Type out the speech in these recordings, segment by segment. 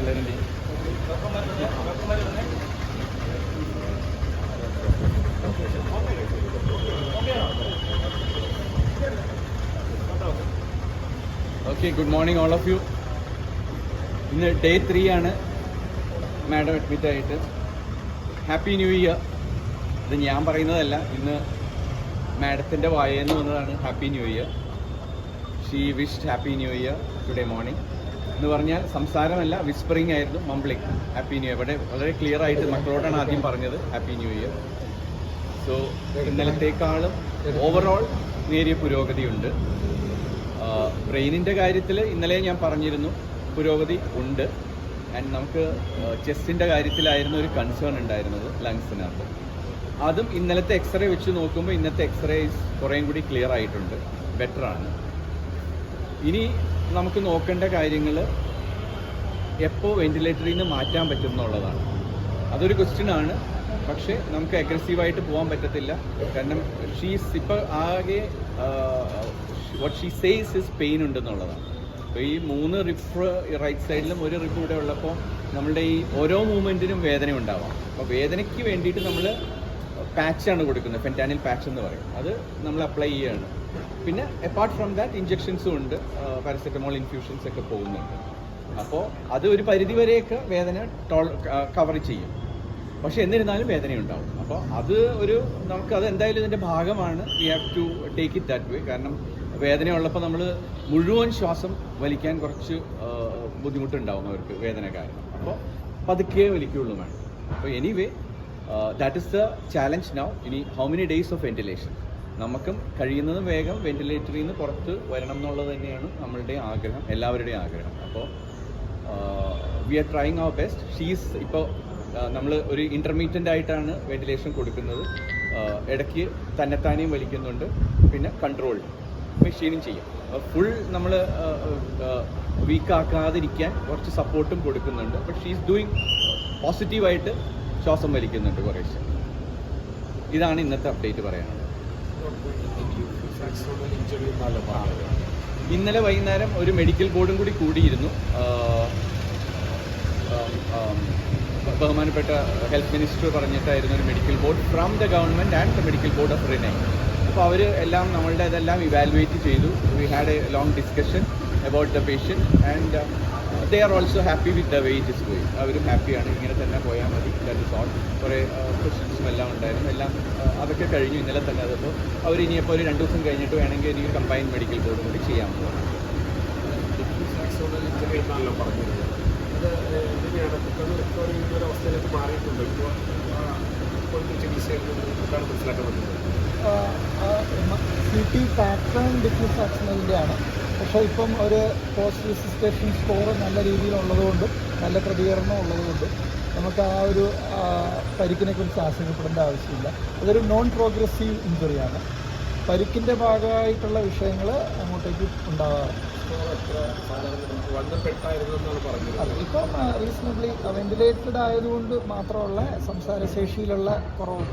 പിള്ളേരുടെ okay good morning all of you ഇന്ന് day three ആണ് മാഡം അഡ്മിറ്റ് ആയിട്ട്. ഹാപ്പി ന്യൂ ഇയർ ഇത് ഞാൻ പറയുന്നതല്ല ഇന്ന് മാഡത്തിന്റെ വായന്ന് വന്നതാണ് happy new year she wished happy new year today morning എന്ന് പറഞ്ഞാൽ സംസാരമല്ല വിസ്പറിംഗ് ആയിരുന്നു മംബ്ലിംഗ് ഹാപ്പി ന്യൂ ഇയർ ഇവിടെ വളരെ ക്ലിയർ ആയിട്ട് മക്കളോടാണ് ആദ്യം പറഞ്ഞത് ഹാപ്പി ന്യൂ ഇയർ സോ ഇന്നലത്തേക്കാളും ഓവറോൾ നേരിയ പുരോഗതിയുണ്ട്. ബ്രെയിനിന്റെ കാര്യത്തിൽ ഇന്നലെ ഞാൻ പറഞ്ഞിരുന്നു പുരോഗതി ഉണ്ട്. ആൻഡ് നമുക്ക് ചെസ്സിന്റെ കാര്യത്തിലായിരുന്നു ഒരു കൺസേൺ ഉണ്ടായിരുന്നത് ലങ്സിനകത്ത് അതും ഇന്നലത്തെ എക്സ്റേ വെച്ച് നോക്കുമ്പോൾ ഇന്നത്തെ എക്സ്റേസ് കുറേയും കൂടി ക്ലിയർ ആയിട്ടുണ്ട്. ബെറ്ററാണ് ഇനി നമുക്ക് നോക്കേണ്ട കാര്യങ്ങൾ എപ്പോൾ വെന്റിലേറ്ററിൽ നിന്ന് മാറ്റാൻ പറ്റും എന്നുള്ളതാണ്. അതൊരു ക്വസ്റ്റ്യൻ ആണ്. പക്ഷേ നമുക്ക് അഗ്രസീവായിട്ട് പോകാൻ പറ്റത്തില്ല. കാരണം ഷീസ് ഇപ്പോൾ ആകെ what she says is pain ഉണ്ടെന്നുള്ളതാണ് അപ്പോൾ ഈ മൂന്ന് റിപ്പ് റൈറ്റ് സൈഡിലും ഒരു റിപ്പ് ഇവിടെ ഉള്ളപ്പോൾ നമ്മളുടെ ഈ ഓരോ മൂവ്മെന്റിനും വേദന ഉണ്ടാവാം. അപ്പോൾ വേദനയ്ക്ക് വേണ്ടിയിട്ട് നമ്മൾ പാച്ചാണ് കൊടുക്കുന്നത് ഫെന്റാനിൽ പാച്ച് എന്ന് പറയും. അത് നമ്മൾ അപ്ലൈ ചെയ്യുകയാണ് പിന്നെ അപ്പാർട്ട് ഫ്രം ദാറ്റ് ഇഞ്ചെക്ഷൻസും ഉണ്ട്. പാരസെറ്റമോൾ ഇൻഫ്യൂഷൻസ് ഒക്കെ പോകുന്നുണ്ട്. അപ്പോൾ അത് ഒരു പരിധി വരെയൊക്കെ വേദന ടോൾ കവർ ചെയ്യും. പക്ഷെ എന്നിരുന്നാലും വേദനയുണ്ടാവും. അപ്പോൾ അത് ഒരു നമുക്ക് അത് എന്തായാലും ഇതിന്റെ ഭാഗമാണ്. We have to take it that way കാരണം വേദനയുള്ളപ്പോൾ നമ്മൾ മുഴുവൻ ശ്വാസം വലിക്കാൻ കുറച്ച് ബുദ്ധിമുട്ടുണ്ടാവും അവർക്ക് വേദന കാരണം. അപ്പോൾ പതുക്കെ വലിക്കുള്ളൂ വേണം അപ്പോൾ anyway that is the challenge now ഇനി how many days of ventilation നമുക്കും കഴിയുന്നതും വേഗം വെന്റിലേറ്ററിൽ നിന്ന് പുറത്ത് വരണം എന്നുള്ളത് തന്നെയാണ് നമ്മളുടെ ആഗ്രഹം എല്ലാവരുടെയും ആഗ്രഹം. അപ്പോൾ we are trying our best she's ഇപ്പോൾ നമ്മൾ ഒരു ഇന്റർമീഡിയന്റ് ആയിട്ടാണ് വെന്റിലേഷൻ കൊടുക്കുന്നത്. ആഹ് ഇടയ്ക്ക് തന്നെത്താനെയും വലിക്കുന്നുണ്ട്. പിന്നെ കൺട്രോൾ മെഷീനും ചെയ്യും. ഫുൾ നമ്മൾ വീക്കാക്കാതിരിക്കാൻ കുറച്ച് സപ്പോർട്ടും കൊടുക്കുന്നുണ്ട്. ബട്ട് ഷീസ് ഡൂയിങ് പോസിറ്റീവായിട്ട് ശ്വാസം വലിക്കുന്നുണ്ട് കുറേശ്ശെ. ഇതാണ് ഇന്നത്തെ അപ്ഡേറ്റ് പറയാനുള്ളത്. ഇന്നലെ വൈകുന്നേരം ഒരു മെഡിക്കൽ ബോർഡും കൂടി കൂടിയിരുന്നു. ബഹുമാനപ്പെട്ട ഹെൽത്ത് മിനിസ്റ്റർ പറഞ്ഞിട്ടായിരുന്നു ഒരു medical board from the government and the medical board of Renai അപ്പോൾ അവർ എല്ലാം നമ്മളുടെ ഇതെല്ലാം ഇവാലുവേറ്റ് ചെയ്തു. We had a long discussion about the patient and they are also happy with the way it is going അവരും ഹാപ്പിയാണ് ഇങ്ങനെ തന്നെ പോയാൽ മതി. ദാറ്റ് ഇസ് ഓൾ കുറേ ക്വസ്റ്റ്യൻസും എല്ലാം ഉണ്ടായിരുന്നു. എല്ലാം ആ, അതൊക്കെ കഴിഞ്ഞു ഇന്നലെ തന്നെ. അതപ്പോൾ അവർ ഇനിയിപ്പോൾ ഒരു രണ്ട് ദിവസം കഴിഞ്ഞിട്ട് വേണമെങ്കിൽ എനിക്ക് കമ്പൈൻ മെഡിക്കൽ ബോർഡും കൂടി ചെയ്യാൻ പോകും എന്നാണല്ലോ പറഞ്ഞിരുന്നത് അത് എങ്ങനെയാണ് പെട്ടെന്ന് റിക്കവറി ചെയ്യുന്ന ഒരു അവസ്ഥയിലേക്ക് മാറിയിട്ടുണ്ട് ഇപ്പോൾ ഇപ്പോഴത്തെ ചികിത്സയിൽ നിന്ന് എന്താണ് മനസ്സിലാക്കാൻ പറ്റുന്നത് പാറ്റേൺ ഡിഫ്യൂസ് ആക്സിഡന്റിന്റെയാണ് പക്ഷേ ഇപ്പം ഒരു പോസ്റ്റ് രജിസ്ട്രേഷൻ സ്കോർ നല്ല രീതിയിലുള്ളതുകൊണ്ടും നല്ല പ്രതികരണം ഉള്ളതുകൊണ്ടും നമുക്ക് ആ ഒരു പരിക്കിനെ കുറിച്ച് ആശങ്കപ്പെടേണ്ട ആവശ്യമില്ല. അതൊരു നോൺ പ്രോഗ്രസീവ് ഇഞ്ചുറിയാണ് പരിക്കിന്റെ ഭാഗമായിട്ടുള്ള വിഷയങ്ങൾ അങ്ങോട്ടേക്ക് ഉണ്ടാകാറുണ്ട്. ഇപ്പം റീസണബിളി വെന്റിലേറ്റഡ് ആയതുകൊണ്ട് മാത്രമുള്ള സംസാരശേഷിയിലുള്ള കുറവ്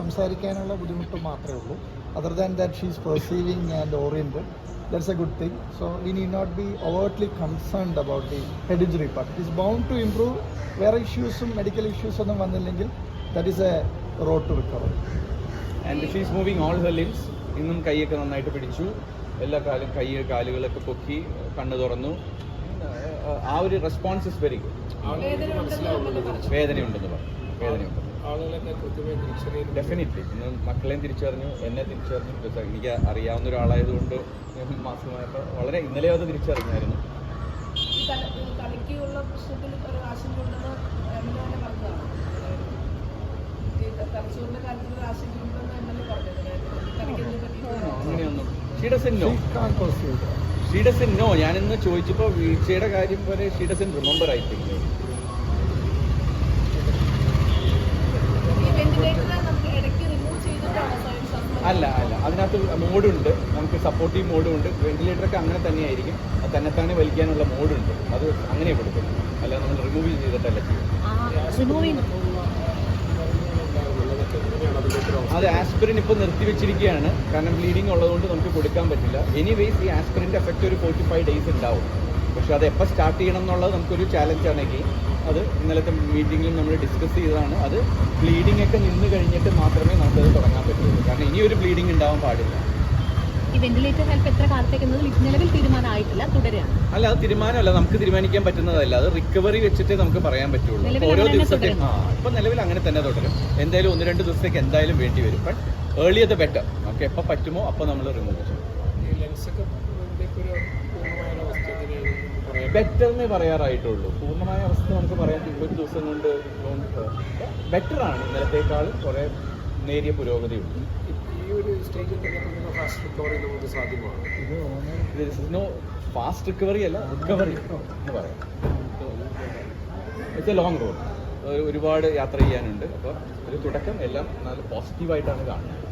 സംസാരിക്കാനുള്ള ബുദ്ധിമുട്ട് മാത്രമേ ഉള്ളൂ. Other than that she's perceiving and oriented that's a good thing. So we need not be overtly concerned about the head injury part. It is bound to improve വേറെ ഇഷ്യൂസും മെഡിക്കൽ ഇഷ്യൂസ് ഒന്നും വന്നില്ലെങ്കിൽ that is a road to recovery and she's moving all her limbs ഇന്നും കൈയൊക്കെ നന്നായിട്ട് പിടിച്ചു. എല്ലാ കാലും കൈ കാലുകളൊക്കെ പൊക്കി കണ്ണ് തുറന്നു. ആ, ഒരു റെസ്പോൺസ് ഇസ് വെരി ഗുഡ് വേദനയുണ്ടെന്ന് പറഞ്ഞു. വേദനയുണ്ട്. ഡെഫിനറ്റ്ലി ഇന്ന് മക്കളെയും തിരിച്ചറിഞ്ഞു എന്നെ തിരിച്ചറിഞ്ഞു. എനിക്ക് അറിയാവുന്ന ഒരാളായതുകൊണ്ട് മാസമായപ്പോൾ വളരെ ഇന്നലെ അത് തിരിച്ചറിഞ്ഞായിരുന്നു. ഷീഡസിൻ നോ ഞാനിന്ന് ചോദിച്ചപ്പോ വീഴ്ചയുടെ കാര്യം പോലെ ഷീഡസിൻ റിമെമ്പർ എ പറഞ്ഞതാണ് ഈ ത- തലച്ചോറിന്റെ കാര്യത്തിൽ ഒരു ആശങ്കയുണ്ടെന്ന് എം എൽ എ പറഞ്ഞത് തലയ്ക്കതിനെ പറ്റി അങ്ങനെയൊന്നും she doesn't know She can't pursue that. She doesn't know ഞാനിന്ന് ചോദിച്ചപ്പോൾ വീഴ്ചയുടെ കാര്യം വരെ she doesn't remember I think ഈ വെന്റിലേറ്റർ നമുക്ക് ഇടയ്ക്ക് റിമൂവ് ചെയ്തിട്ടാണ് സ്വയം ശ്വാസം അല്ല അല്ല. അതിനകത്ത് മോഡുണ്ട്. നമുക്ക് സപ്പോർട്ടീവ് മോഡും ഉണ്ട് വെന്റിലേറ്ററൊക്കെ അങ്ങനെ തന്നെയായിരിക്കും. അത് തന്നെത്താനെ വലിക്കാനുള്ള മോഡുണ്ട്. അത് അങ്ങനെ കൊടുക്കും. അല്ല നമ്മൾ റിമൂവ് ചെയ്തിട്ടല്ല ചെയ്യും അത് ആസ്പിരിൻ ഇപ്പോൾ നിർത്തിവെച്ചിരിക്കുകയാണ് കാരണം ബ്ലീഡിങ് ഉള്ളതുകൊണ്ട് നമുക്ക് കൊടുക്കാൻ പറ്റില്ല. എനിവേസ് ഈ ആസ്പിരിന്റെ എഫക്റ്റ് ഒരു ഫോർട്ടി ഫൈവ് ഡേയ്സ് ഉണ്ടാവും. പക്ഷെ അത് എപ്പോൾ സ്റ്റാർട്ട് ചെയ്യണം എന്നുള്ളത് നമുക്കൊരു ചാലഞ്ച് ആണെങ്കിൽ അത് ഇന്നലത്തെ മീറ്റിങ്ങിൽ നമ്മൾ ഡിസ്കസ് ചെയ്തതാണ്. അത് ബ്ലീഡിംഗ് ഒക്കെ നിന്ന് കഴിഞ്ഞിട്ട് മാത്രമേ നമുക്കത് തുടങ്ങാൻ പറ്റുള്ളൂ. കാരണം ഇനി ഒരു ബ്ലീഡിംഗ് ഉണ്ടാവാൻ പാടില്ല. ഈ വെന്റിലേറ്റർ ഹെൽപ്പ് എത്ര നിലവിൽ തീരുമാനമായിട്ടില്ല തുടരുകയാണ്. അല്ല അത് തീരുമാനമല്ല. നമുക്ക് തീരുമാനിക്കാൻ പറ്റുന്നതല്ല. അത് റിക്കവറി വെച്ചിട്ട് നമുക്ക് പറയാൻ പറ്റുള്ളൂ. ഓരോ അങ്ങനെ തന്നെ ദിവസത്തെ. ആ ഇപ്പം നിലവിൽ അങ്ങനെ തന്നെ തുടരും. എന്തായാലും ഒന്ന് രണ്ട് ദിവസത്തേക്ക് എന്തായാലും വേണ്ടി വരും. ബട്ട് ഏർലി അത് ബെറ്റർ നമുക്ക് എപ്പോൾ പറ്റുമോ അപ്പോൾ നമ്മൾ റിമൂവ് ചെയ്യും ഈ ലെൻസൊക്കെ ഇതിന്റെയൊക്കെ ഒരു പൂർണമായ ഒരു അവസ്ഥ എങ്ങനെയാണ് പറയാൻ ബെറ്റർ എന്നേ പറയാറായിട്ടുള്ളൂ. പൂർണമായ അവസ്ഥ നമുക്ക് പറയാൻ ഒരു ദിവസം കൊണ്ട് ബെറ്റർ ആണ് ഇന്നലത്തേക്കാൾ കുറേ നേരിയ പുരോഗതിയുണ്ട്. ഈ ഒരു സ്റ്റേജിൽ ഫാസ്റ്റ് റിക്കവറി നമുക്ക് സാധ്യമാണ്. നോ ഫാസ്റ്റ് റിക്കവറി അല്ല റിക്കവറി എന്ന് പറയാം. ഇറ്റ്സ് എ ലോങ് റോഡ് ഒരുപാട് യാത്ര ചെയ്യാനുണ്ട്. അപ്പോൾ ഒരു തുടക്കം എല്ലാം നല്ല പോസിറ്റീവായിട്ടാണ് കാണുന്നത്.